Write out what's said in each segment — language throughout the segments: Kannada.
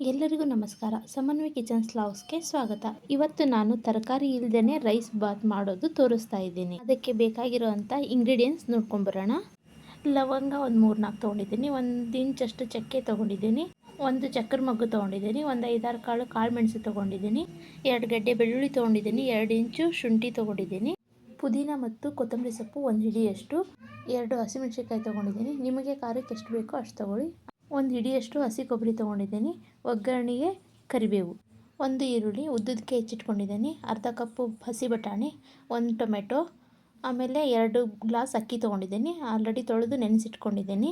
ಎಲ್ಲರಿಗೂ ನಮಸ್ಕಾರ. ಸಮನ್ವಯ ಕಿಚನ್ ಸ್ಲಾವ್ಸ್ಗೆ ಸ್ವಾಗತ. ಇವತ್ತು ನಾನು ತರಕಾರಿ ಇಲ್ಲದೇ ರೈಸ್ ಬಾತ್ ಮಾಡೋದು ತೋರಿಸ್ತಾ ಇದ್ದೀನಿ. ಅದಕ್ಕೆ ಬೇಕಾಗಿರುವಂಥ ಇಂಗ್ರೀಡಿಯೆಂಟ್ಸ್ ನೋಡ್ಕೊಂಬರೋಣ. ಲವಂಗ ಒಂದು ಮೂರು ನಾಲ್ಕು ತೊಗೊಂಡಿದ್ದೀನಿ. ಒಂದು ಇಂಚಷ್ಟು ಚಕ್ಕೆ ತೊಗೊಂಡಿದ್ದೀನಿ. ಒಂದು ಚಕ್ರಮಗ್ಗು ತೊಗೊಂಡಿದ್ದೀನಿ. ಒಂದು ಐದಾರು ಕಾಳು ಕಾಳು ಮೆಣಸು ತೊಗೊಂಡಿದ್ದೀನಿ. ಎರಡು ಗಡ್ಡೆ ಬೆಳ್ಳುಳ್ಳಿ ತೊಗೊಂಡಿದ್ದೀನಿ. ಎರಡು ಇಂಚು ಶುಂಠಿ ತೊಗೊಂಡಿದ್ದೀನಿ. ಪುದೀನ ಮತ್ತು ಕೊತ್ತಂಬರಿ ಸೊಪ್ಪು ಒಂದು ಹಿಡಿಯಷ್ಟು. ಎರಡು ಹಸಿಮೆಣಸಿಕಾಯಿ ತೊಗೊಂಡಿದ್ದೀನಿ. ನಿಮಗೆ ಖಾರಕ್ಕೆ ಎಷ್ಟು ಬೇಕೋ ಅಷ್ಟು ತೊಗೊಳ್ಳಿ. ಒಂದು ಹಿಡಿಯಷ್ಟು ಹಸಿ ಕೊಬ್ಬರಿ ತೊಗೊಂಡಿದ್ದೀನಿ, ಒಗ್ಗರಣೆಗೆ ಕರಿಬೇವು. ಒಂದು ಈರುಳ್ಳಿ ಉದ್ದದಕ್ಕೆ ಹೆಚ್ಚಿಟ್ಕೊಂಡಿದ್ದೀನಿ ಅರ್ಧ ಕಪ್ಪು ಹಸಿ ಬಟಾಣಿ, ಒಂದು ಟೊಮೆಟೊ, ಆಮೇಲೆ ಎರಡು ಗ್ಲಾಸ್ ಅಕ್ಕಿ ತೊಗೊಂಡಿದ್ದೀನಿ, ಆಲ್ರೆಡಿ ತೊಳೆದು ನೆನೆಸಿಟ್ಕೊಂಡಿದ್ದೀನಿ.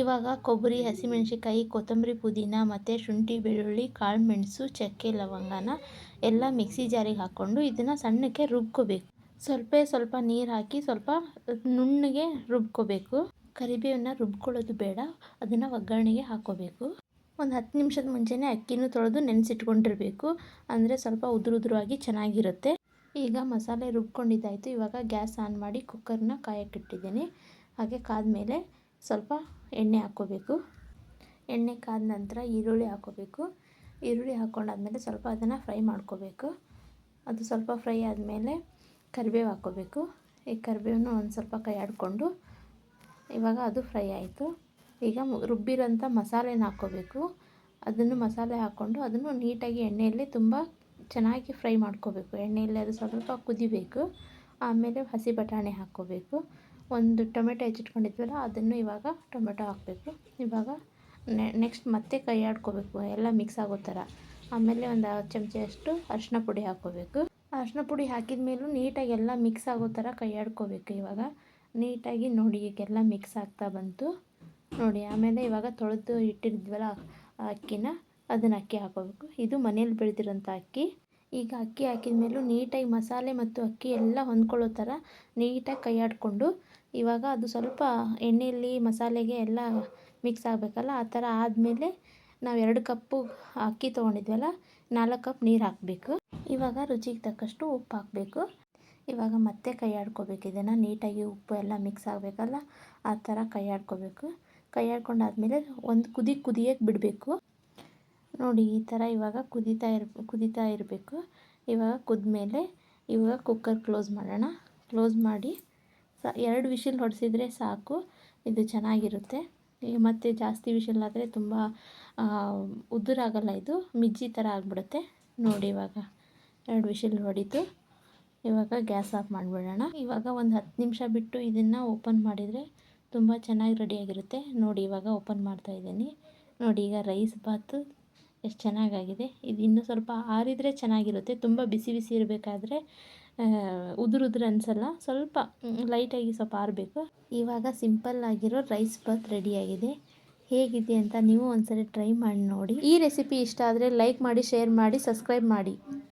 ಇವಾಗ ಕೊಬ್ಬರಿ ಹಸಿಮೆಣ್ಸಿಕಾಯಿ ಕೊತ್ತಂಬರಿ ಪುದೀನ ಮತ್ತು ಶುಂಠಿ, ಬೆಳ್ಳುಳ್ಳಿ ಕಾಳು ಮೆಣಸು ಚಕ್ಕೆ, ಲವಂಗನ ಎಲ್ಲ ಮಿಕ್ಸಿ ಜಾರಿಗೆ ಹಾಕ್ಕೊಂಡು ಇದನ್ನು ಸಣ್ಣಕ್ಕೆ ರುಬ್ಕೋಬೇಕು. ಸ್ವಲ್ಪ ಸ್ವಲ್ಪ ನೀರು ಹಾಕಿ ಸ್ವಲ್ಪ ನುಣ್ಣಗೆ ರುಬ್ಕೋಬೇಕು. ಕರಿಬೇವನ್ನ ರುಬ್ಕೊಳ್ಳೋದು ಬೇಡ, ಅದನ್ನು ಒಗ್ಗರಣೆಗೆ ಹಾಕೋಬೇಕು. ಒಂದು ಹತ್ತು ನಿಮಿಷದ ಮುಂಚೆನೇ ಅಕ್ಕಿನೂ ತೊಳೆದು ನೆನೆಸಿಟ್ಕೊಂಡಿರಬೇಕು. ಅಂದರೆ ಸ್ವಲ್ಪ ಉದುರು ಉದುರಾಗಿ ಚೆನ್ನಾಗಿರುತ್ತೆ. ಈಗ ಮಸಾಲೆ ರುಬ್ಕೊಂಡಿದ್ದಾಯಿತು. ಇವಾಗ ಗ್ಯಾಸ್ ಆನ್ ಮಾಡಿ ಕುಕ್ಕರ್ನ ಕಾಯಕ್ಕಿಟ್ಟಿದ್ದೀನಿ ಹಾಗೆ ಕಾದ್ಮೇಲೆ ಸ್ವಲ್ಪ ಎಣ್ಣೆ ಹಾಕೋಬೇಕು. ಎಣ್ಣೆ ಕಾದ ನಂತರ ಈರುಳ್ಳಿ ಹಾಕ್ಕೋಬೇಕು ಈರುಳ್ಳಿ ಹಾಕ್ಕೊಂಡಾದ್ಮೇಲೆ ಸ್ವಲ್ಪ ಅದನ್ನು ಫ್ರೈ ಮಾಡ್ಕೋಬೇಕು. ಅದು ಸ್ವಲ್ಪ ಫ್ರೈ ಆದಮೇಲೆ ಕರಿಬೇವು ಹಾಕ್ಕೋಬೇಕು ಈ ಕರಿಬೇವನ್ನು ಒಂದು ಸ್ವಲ್ಪ ಕೈ ಆಡಿಕೊಂಡು ಇವಾಗ ಅದು ಫ್ರೈ ಆಯಿತು. ಈಗ ರುಬ್ಬಿರೋಂಥ ಮಸಾಲೆನ ಹಾಕ್ಕೋಬೇಕು. ಅದನ್ನು ಮಸಾಲೆ ಹಾಕ್ಕೊಂಡು ಅದನ್ನು ನೀಟಾಗಿ ಎಣ್ಣೆಯಲ್ಲಿ ತುಂಬ ಚೆನ್ನಾಗಿ ಫ್ರೈ ಮಾಡ್ಕೋಬೇಕು. ಎಣ್ಣೆಯಲ್ಲಿ ಅದು ಸ್ವಲ್ಪ ಕುದಿಬೇಕು. ಆಮೇಲೆ ಹಸಿ ಬಟಾಣಿ ಹಾಕ್ಕೋಬೇಕು. ಒಂದು ಟೊಮೆಟೊ ಹೆಚ್ಚಿಟ್ಕೊಂಡಿದ್ವಲ್ಲ, ಅದನ್ನು ಇವಾಗ ಟೊಮೆಟೊ ಹಾಕಬೇಕು. ಇವಾಗ ನೆಕ್ಸ್ಟ್ ಮತ್ತೆ ಕೈ ಆಡ್ಕೋಬೇಕು. ಎಲ್ಲ ಮಿಕ್ಸ್ ಆಗೋ ಥರ. ಆಮೇಲೆ ಒಂದು ಚಮಚಷ್ಟು ಅರಿಶಿನ ಪುಡಿ ಹಾಕ್ಕೋಬೇಕು. ಅರಿಶಿನ ಪುಡಿ ಹಾಕಿದ ಮೇಲೂ ನೀಟಾಗಿ ಎಲ್ಲ ಮಿಕ್ಸ್ ಆಗೋ ಥರ ಕೈ ಆಡ್ಕೋಬೇಕು ಇವಾಗ. ನೀಟಾಗಿ ನೋಡಿ ಈಗೆಲ್ಲ ಮಿಕ್ಸ್ ಆಗ್ತಾ ಬಂತು. ನೋಡಿ, ಆಮೇಲೆ ಇವಾಗ ತೊಳೆದು ಇಟ್ಟಿದ್ವಲ್ಲ ಅಕ್ಕಿನ, ಅದನ್ನು ಅಕ್ಕಿ ಹಾಕೋಬೇಕು. ಇದು ಮನೇಲಿ ಬೆಳೆದಿರೋಂಥ ಅಕ್ಕಿ. ಈಗ ಅಕ್ಕಿ ಹಾಕಿದ ಮೇಲೂ ನೀಟಾಗಿ ಮಸಾಲೆ ಮತ್ತು ಅಕ್ಕಿ ಎಲ್ಲ ಹೊಂದ್ಕೊಳ್ಳೋ ಥರ ನೀಟಾಗಿ ಕೈ ಇವಾಗ ಅದು ಸ್ವಲ್ಪ ಎಣ್ಣೆಯಲ್ಲಿ ಮಸಾಲೆಗೆ ಎಲ್ಲ ಮಿಕ್ಸ್ ಆಗಬೇಕಲ್ಲ, ಆ ಥರ ಆದಮೇಲೆ ನಾವು ಎರಡು ಕಪ್ಪು ಅಕ್ಕಿ ತೊಗೊಂಡಿದ್ವಲ್ಲ, ನಾಲ್ಕು ಕಪ್ ನೀರು ಹಾಕಬೇಕು. ಇವಾಗ ರುಚಿಗೆ ತಕ್ಕಷ್ಟು ಉಪ್ಪು ಹಾಕಬೇಕು. ಇವಾಗ ಮತ್ತೆ ಕೈ ಆಡ್ಕೋಬೇಕು ಇದನ್ನು ನೀಟಾಗಿ ಉಪ್ಪು ಎಲ್ಲ ಮಿಕ್ಸ್ ಆಗಬೇಕಲ್ಲ? ಆ ಥರ ಕೈ ಆಡ್ಕೋಬೇಕು ಕೈ ಆಡ್ಕೊಂಡಾದ್ಮೇಲೆ ಒಂದು ಕುದಿ ಕುದಿಯೋಕೆ ಬಿಡಬೇಕು. ನೋಡಿ, ಈ ಥರ ಇವಾಗ ಕುದೀತಾ ಇರ್, ಕುದೀತಾ ಇರಬೇಕು. ಇವಾಗ ಕುದ್ಮೇಲೆ ಇವಾಗ ಕುಕ್ಕರ್ ಕ್ಲೋಸ್ ಮಾಡೋಣ. ಕ್ಲೋಸ್ ಮಾಡಿ ಸ, ಎರಡು ವಿಷಲ್ ಹೊಡೆಸಿದ್ರೆ ಸಾಕು. ಇದು ಚೆನ್ನಾಗಿರುತ್ತೆ. ಮತ್ತು ಜಾಸ್ತಿ ವಿಷಲ್ ಆದರೆ ತುಂಬ ಉದುರಾಗಲ್ಲ ಇದು. ಮಿಜ್ಜಿ ಥರ ಆಗಿಬಿಡುತ್ತೆ. ನೋಡಿ ಇವಾಗ ಎರಡು ವಿಷಲ್ ಹೊಡಿತು. ಇವಾಗ ಗ್ಯಾಸ್ ಆಫ್ ಮಾಡಿಬಿಡೋಣ. ಇವಾಗ ಒಂದು ಹತ್ತು ನಿಮಿಷ ಬಿಟ್ಟು ಇದನ್ನು ಓಪನ್ ಮಾಡಿದರೆ ತುಂಬ ಚೆನ್ನಾಗಿ ರೆಡಿಯಾಗಿರುತ್ತೆ ನೋಡಿ ಇವಾಗ ಓಪನ್ ಮಾಡ್ತಾ ಇದ್ದೀನಿ. ನೋಡಿ ಈಗ ರೈಸ್ ಬಾತು ಎಷ್ಟು ಚೆನ್ನಾಗಾಗಿದೆ. ಇದು ಇನ್ನೂ ಸ್ವಲ್ಪ ಆರಿದರೆ ಚೆನ್ನಾಗಿರುತ್ತೆ. ತುಂಬ ಬಿಸಿ ಬಿಸಿ ಇರಬೇಕಾದ್ರೆ ಉದುರು ಉದುರು ಅನಿಸಲ್ಲ. ಸ್ವಲ್ಪ ಲೈಟಾಗಿ ಸ್ವಲ್ಪ ಆರಬೇಕು. ಇವಾಗ ಸಿಂಪಲ್ ಆಗಿರೋ ರೈಸ್ ಬಾತ್ ರೆಡಿಯಾಗಿದೆ ಹೇಗಿದೆ ಅಂತ ನೀವು ಒಂದ್ಸರಿ ಟ್ರೈ ಮಾಡಿ ನೋಡಿ. ಈ ರೆಸಿಪಿ ಇಷ್ಟ ಆದರೆ ಲೈಕ್ ಮಾಡಿ, ಶೇರ್ ಮಾಡಿ, ಸಬ್ಸ್ಕ್ರೈಬ್ ಮಾಡಿ.